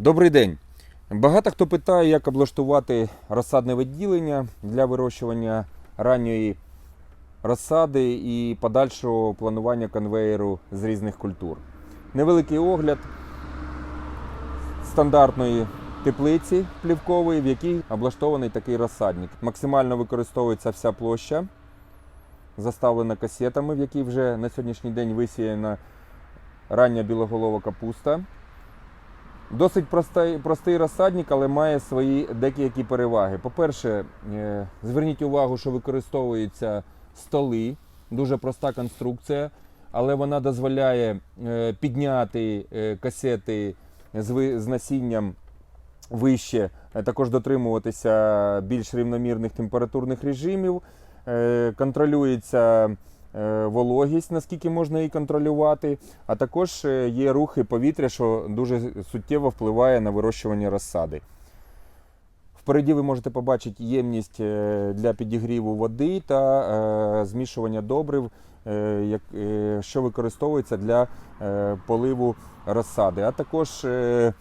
Добрий день. Багато хто питає, як облаштувати розсадне відділення для вирощування ранньої розсади і подальшого планування конвеєру з різних культур. Невеликий огляд стандартної теплиці плівкової, в якій облаштований такий розсадник. Максимально використовується вся площа, заставлена касетами, в якій вже на сьогоднішній день висіяна рання білоголова капуста. Досить простий, простий розсадник, але має свої деякі переваги. По-перше, е, зверніть увагу, що використовуються столи, дуже проста конструкція, але вона дозволяє е, підняти е, касети з насінням вище, також дотримуватися більш рівномірних температурних режимів. Контролюється вологість, наскільки можна її контролювати, а також е, є рухи повітря, що дуже суттєво впливає на вирощування розсади. Впереді ви можете побачити ємність е, для підігріву води та е, змішування добрив, е, е, що використовується для е, поливу розсади. А також е,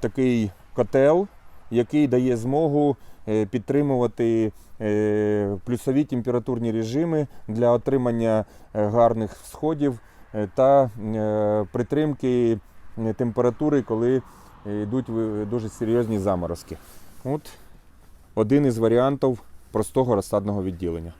такий котел, який дає змогу е, підтримувати е, плюсові температурні режими для отримання е, гарних сходів та притримки температури, коли йдуть дуже серйозні заморозки. От один із варіантів простого розсадного відділення.